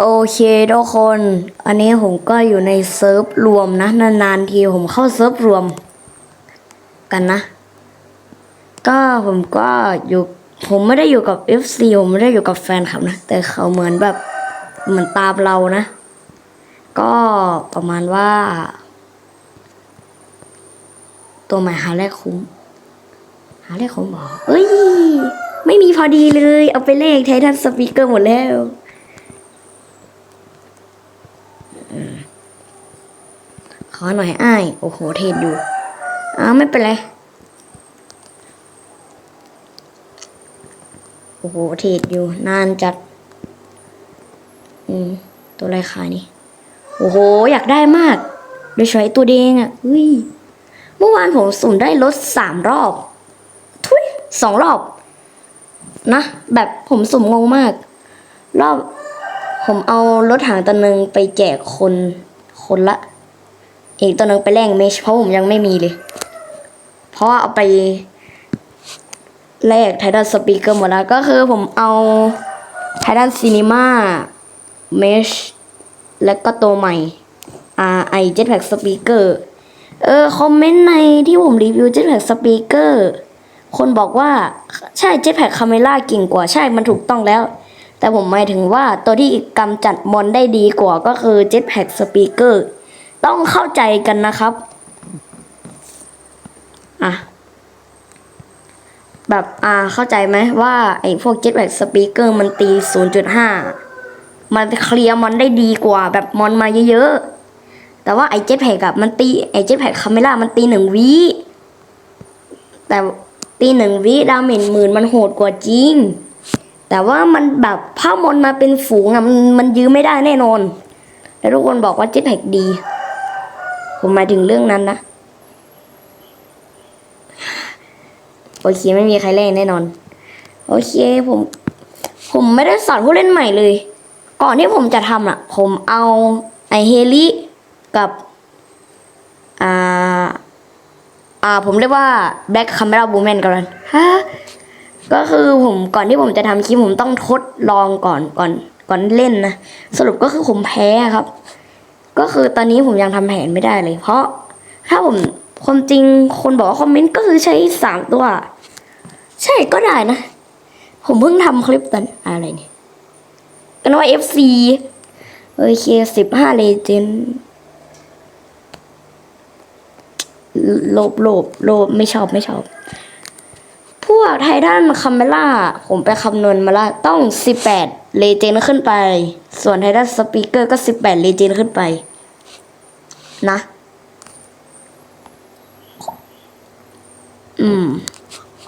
โอเคทุกคน อันนี้ผมก็อยู่ในเซิร์ฟรวมนะ นานๆทีผมเข้าเซิร์ฟรวม กันนะ ก็ผมก็อยู่ ผมไม่ได้อยู่กับ FC ผมไม่ได้อยู่กับแฟนคลับนะ แต่เขาเหมือนแบบเหมือนตามเรานะ ก็ประมาณว่า ตัวใหม่หาแรกคุ้ม หาแรกคุ้มบอกเอ้ย ไม่มีพอดีเลย เอาไปเลขไททันสปีกเกอร์หมดแล้ว อหน่อยอ้าย โอ้โห เทรดอยู่อ้าวไม่เป็นไร โอ้โห เทรดอยู่ นานจัด อืม ตัวอะไรขายนี่ โอ้โห อยากได้มาก โดยเฉพาะตัวแดงอะอุ้ย เมื่อวานผมสุ่มได้รถสามรอบ ทุยสองรอบ นะ แบบผมสุ่มงงมาก รอบผมเอารถถังตัวหนึ่งไปแจกคนคนละ อีกตัวหนึ่งไปแลกเมชเพราะผมยังไม่มีเลย เพราะเอาไปแลกไททันสปีกเกอร์หมดแล้วก็คือผมเอาไททันซีนีมาเมชแล้วก็ตัวใหม่ RI Jetpack Speaker เออ คอมเมนต์ในที่ผมรีวิว Jetpack Speaker คนบอกว่าใช่ Jetpack Camera เก่งกว่าใช่มันถูกต้องแล้ว แต่ผมหมายถึงว่าตัวที่กำจัดมอนได้ดีกว่าก็คือ Jetpack Speaker ต้องเข้าใจกันนะครับ อะ แบบอ่าเข้าใจไหมว่าไอ้พวก Jetpack Speaker มันตี 0.5 มันเคลียร์มอนได้ดีกว่าแบบมอนมาเยอะๆ แต่ว่าไอ้ Jetpack อะมันตีไอ้ Jetpack Camera มันตีหนึ่งวิแต่ตีหนึ่งวิดาเมจหมื่นมันโหดกว่าจริง แต่ว่ามันแบบภามอนมาเป็นฝูงอะมันมันยื้อไม่ได้แน่นอน แล้วทุกคนบอกว่า Jetpack ดี ผมหมายถึงเรื่องนั้นนะโอเคไม่มีใครเล่นแน่นอน โอเคผม ผมไม่ได้สอนผู้เล่นใหม่เลย ก่อนที่ผมจะทำอะ ผมเอาไอเฮลิกับอ่าอ่าผมเรียกว่า Black Camera Woman กันฮะก็คือผมก่อนที่ผมจะทำคลิปผมต้องทดลองก่อนก่อนก่อนเล่นนะ สรุปก็คือผมแพ้ครับ ก็คือตอนนี้ผมยังทำแผนไม่ได้เลย เพราะถ้าผมความจริงคนบอกว่าคอมเมนต์ก็คือใช้สามตัว ใช่ก็ได้นะ ผมเพิ่งทำคลิปตอนอะไรเนี่ยกันว่า FC โอเคสิบห้าเลเจนโลบโลบโลบไม่ชอบไม่ชอบ พวกไททันคัมเมล่า ผมไปคำนวณมาแล้วต้องสิบแปด เลเจนขึ้นไป ส่วนไททันสปีกเกอร์ก็สิบแปดเลเจนขึ้นไป นะ อืม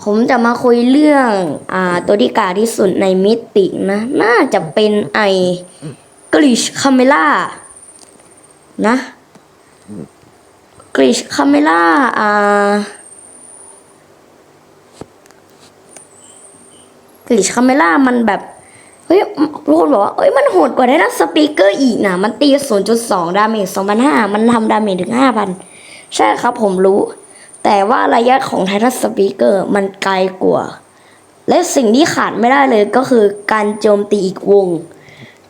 ผมจะมาคุยเรื่อง อ่า ตัวที่กาที่สุดในมิตินะ น่าจะเป็นไอกริชคาเมล่า นะกริชคาเมล่า อ่ากริชคาเมล่ามันแบบ เฮ้ยทุกคนบอกว่าเอ้ยมันโหดกว่าได้นะสปีกเกอร์อีกนะมันตี 0.2 ดาเมจ2,500 มันทำดาเมจถึง 5,000 ใช่ครับผมรู้ แต่ว่าระยะของไททันสปีกเกอร์มันไกลกว่า และสิ่งที่ขาดไม่ได้เลยก็คือการโจมตีอีกวง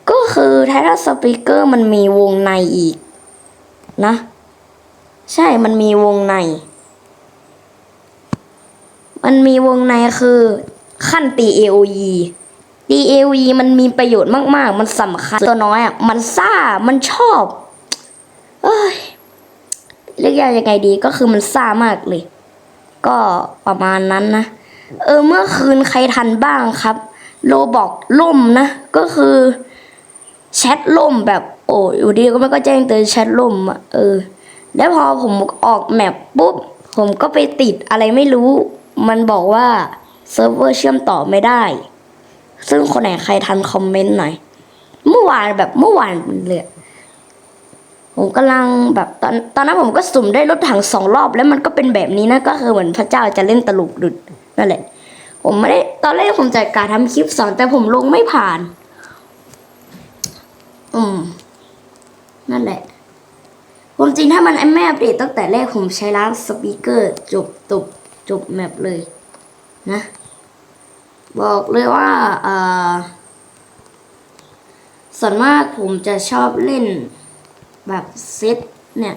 ก็คือไททันสปีกเกอร์มันมีวงในอีก นะ ใช่มันมีวงใน มันมีวงในคือขั้นตี AOE ตี AOE มันมีประโยชน์มากๆ มันสำคัญ ตัวน้อยอะ มันซ่า มันชอบ เอ้ย เรียกยังไงดี ก็คือมันซ่ามากเลย ก็ประมาณนั้นนะ เออ เมื่อคืนใครทันบ้างครับ โลบอกล่มนะ ก็คือแชทล่มแบบ โอ้อยู่ดีก็มันก็แจ้งเตือนแชทล่มอะ เออ แล้วพอผมออกแมปปุ๊บ ผมก็ไปติดอะไรไม่รู้ มันบอกว่าเซิร์ฟเวอร์เชื่อมต่อไม่ได้ ซึ่งคนไหนใครทันคอมเมนต์หน่อย เมื่อวานแบบเมื่อวานเลยผมกำลังแบบตอนตอนนั้นผมก็สุ่มได้รถถังสองรอบ แล้วมันก็เป็นแบบนี้นะก็คือเหมือนพระเจ้าจะเล่นตลกดุดนั่นแหละ ผมไม่ได้ตอนแรกผมจัดการทำคลิปสอนแต่ผมลงไม่ผ่าน อืม นั่นแหละผมจริงถ้ามันไอ้แม่อัปเดตตั้งแต่แรกผมใช้ร้านสปีกเกอร์ จบจบจบแมปเลย นะ บอกเลยว่าส่วนมากผมจะชอบเล่นแบบเซตเนี่ย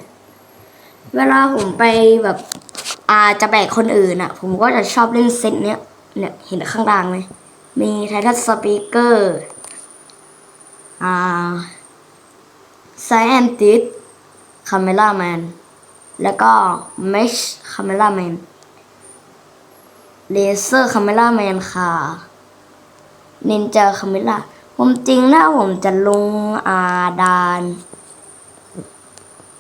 เวลาผมไปแบบอาจะแบกคนอื่นอะผมก็จะชอบเล่นเซตเนี้ยเนี่ยเห็นข้างล่างไหมมีไททันสปีกเกอร์อ่าไซแอนติสคาเมล่าแมนแล้วก็เมชคาเมล่าแมน เลเซอร์คาเมล่าแมนค่ะนินจาคาเมล่าผมจริงนะผมจะลงอาดาน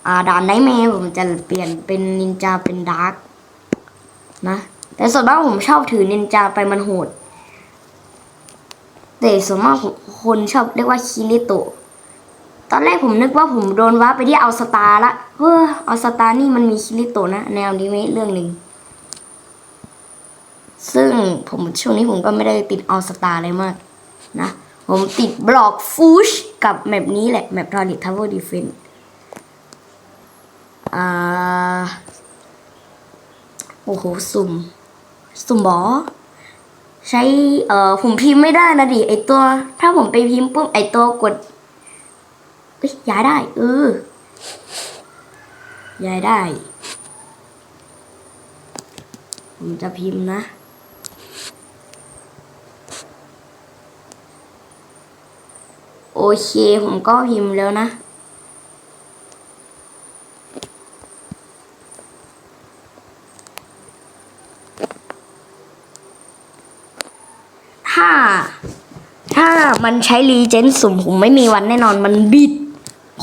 อาดานไนท์แมผมจะเปลี่ยนเป็นนินจาเป็นดาร์กนะ แต่ส่วนมากผมชอบถือนินจาไปมันโหด แต่ส่วนมากผมคนชอบเรียกว่าคิริโตะตอนแรกผมนึกว่าผมโดนว้าไปที่เอาสตาร์ละเฮ้อเอาสตาร์นี่มันมีคิริโตะนะแนวนี้ไม่เรื่องหนึ่ง ซึ่งผมช่วงนี้ผมก็ไม่ได้ติดเอสตาร์อะไรมากนะ ผมติดบล็อกฟูชกับแมปนี้แหละ แมปทอริทาวเวอร์ดีเฟนอ่า โอ้โห สุ่ม สุ่มบอใช้ เอ่อ ผมพิมพ์ไม่ได้นะดิ ไอตัว ถ้าผมไปพิมพ์ปุ๊บ ไอตัวกดเอ้ยย้ายได้ เออ ย้ายได้ ผมจะพิมพ์นะ โอเค ผมก็พิมพ์แล้วนะ ถ้า ถ้ามันใช้รีเจนสุ่มผมไม่มีวันแน่นอนมันบิด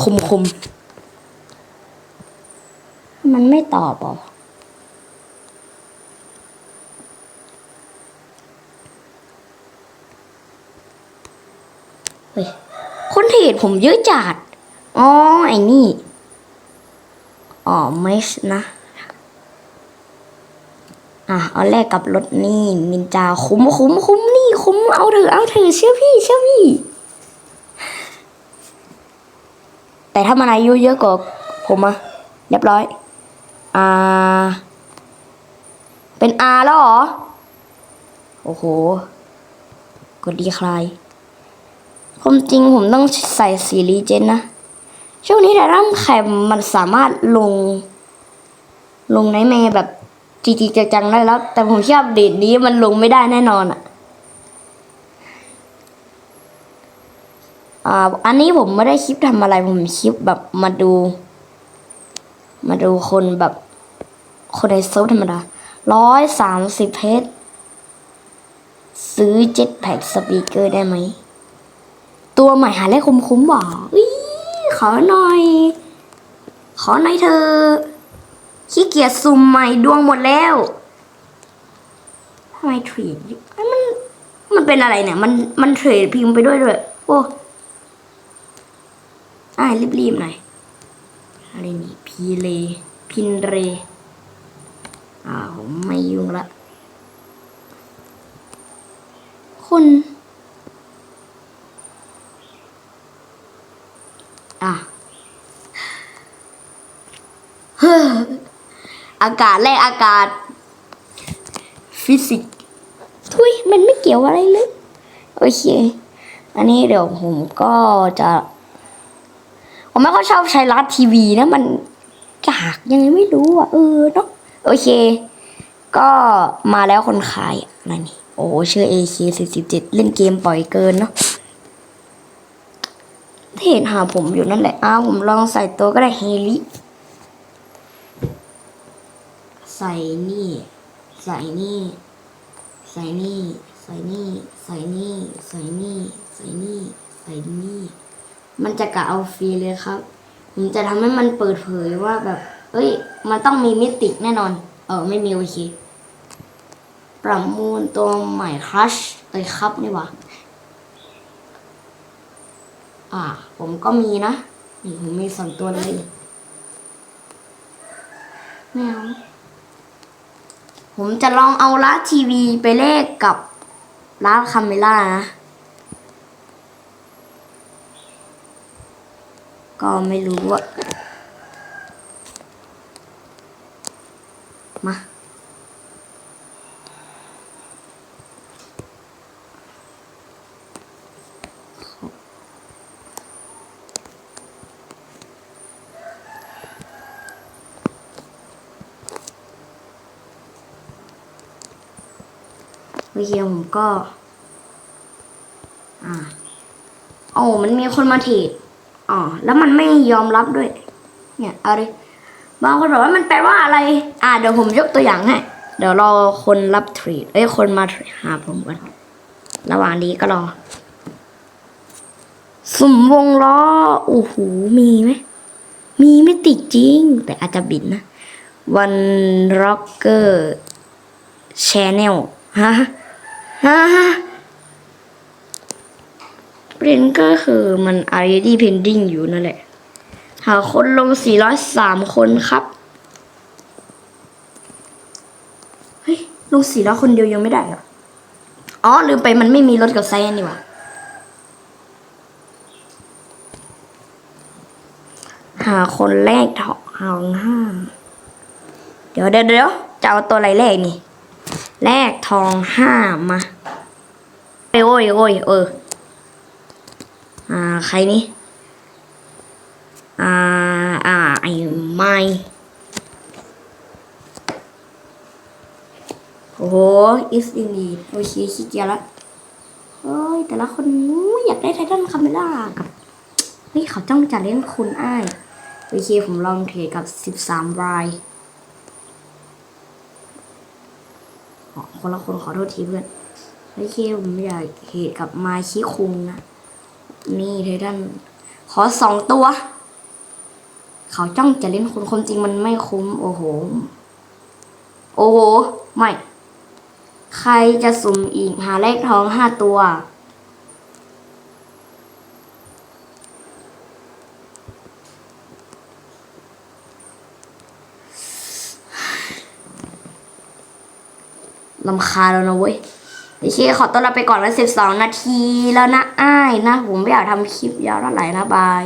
คมคม มันไม่ตอบอะเฮ้ย คนเทรดผมเยอะจัดอ๋อไอ้นี่ อ๋อไม่นะ อะ เอาแรกกับรถนี่นินจาคุ้มคุ้มคุ้มนี่คุ้มเอาเถอะเอาเถอะเชื่อพี่เชื่อพี่ แต่ถ้ามันอายุเยอะกว่าผมอะเรียบร้อย อ่า เป็นอาแล้วเหรอ โอ้โห กดดีคลายความจริงผมต้องใส่สีรีเจนนะ ช่วงนี้แต่ร่างแคมมันสามารถลง ลงในเมย์แบบจริงๆจังๆได้แล้ว แต่ผมเชื่ออัปเดตนี้มันลงไม่ได้แน่นอนอะอ่าอันนี้ผมไม่ได้คลิปทำอะไรผมคลิปแบบมาดู มาดูคนแบบคนในเซิร์ฟธรรมดาร้อยสามสิบเพชรซื้อเจ็ตแพ็กสปีกเกอร์ได้ไหม ตัวใหม่หาเลขคุ้มๆบ่อีขอหน่อย ขอหน่อยเธอขี้เกียจซุ่มใหม่ดวงหมดแล้วทำไมเทรดอยู่เอ้มันมันเป็นอะไรเนี่ย มันมันเทรดพิมพ์ไปด้วยด้วยโอ้อ่ารีบๆหน่อยอะไรนี่พีเลพินเรอ่าผมไม่ยุ่งละ คุณ อะ เฮ้อ อากาศแรกอากาศ ฟิสิกส์ทุยมันไม่เกี่ยวอะไรเลยโอเค อันนี้เดี๋ยวผมก็จะ ผมไม่ค่อยชอบใช้รัดทีวีนะมันกากยังไงไม่รู้อะ เออเนาะโอเค ก็มาแล้วคนขายอะไรนี่โอ้ชื่อ AK 47 เล่นเกมปล่อยเกินเนาะที่เห็นหาผมอยู่นั่นแหละอ้าวผมลองใส่ตัวก็ได้เฮลิ ใส่นี่ ใส่นี่ ใส่นี่ ใส่นี่ ใส่นี่ ใส่นี่ ใส่นี่ ใส่นี่ มันจะกะเอาฟรีเลยครับ ผมจะทำให้มันเปิดเผยว่าแบบ เอ้ย มันต้องมีมิติแน่นอน เออ ไม่มีโอเคประมูลตัวใหม่ครัชเอ้ยครับนี่วะอ่า ผมก็มีนะ นี่ผมมีสองตัวเลยไม่เอา ผมจะลองเอาล้าทีวีไปเลขกับล้าคาเมล่านะ ก็ไม่รู้อะมา โอเคผมก็ อ่าโอ้มันมีคนมาเทรดอ๋อแล้วมันไม่ยอมรับด้วย เนี่ยอาดิบางคนบอกว่ามันแปลว่าอะไร อ่าเดี๋ยวผมยกตัวอย่างให้เดี๋ยวรอคนรับเทรดเอ้ยคนมาหาผมกันระหว่างนี้ก็รอสุ่มวงล้อโอ้โหมีไหมมีไม่ติดจริง แต่อาจจะบินนะวันร็อกเกอร์ชแนลฮะ ฮะประเด็นก็คือมัน already pending อยู่นั่นแหละ หาคนลง 403 คนครับ เฮ้ย ลง 400 คนเดียวยังไม่ได้เหรอ อ๋อ ลืมไปมันไม่มีรถกับไซแอนนี่หว่าหาคนแรกทองทองห้า เดี๋ยวเดี๋ยวเดี๋ยวจะเอาตัวอะไรแรกนี่ แรกทองห้ามาโอ้ยโอ้ยโอ้ยเออ อ่า ใครนี่ อ่า อ่า ไอ้ไม่โอ้โห is in need โอเคขี้เกียจละเฮ้ย แต่ละคนอยอยากได้ไททันคาเมล่ากับเฮ้ย เขาจ้องจะเล่นคุณอ้าย โอเค ผมลองเทรดกับสิบสามรายอ๋อ คนละคนขอโทษทีเพื่อนโอเคผมอยากเหตุกับมาชิคุงนะ นี่เททันขอสองตัว เขาจ้องจะเล่นคุณคมจริงมันไม่คุ้ม โอ้โห โอ้โห ไม่ ใครจะสุ่มอีกหาเลขท้องห้าตัว ลำคาแล้วนะเว้ยโอเคขอตัวลาไปก่อนแล้วสิบสองนาทีแล้วนะอ้ายนะ ผมไม่อยากทำคลิปยาวเท่าไหร่นะบาย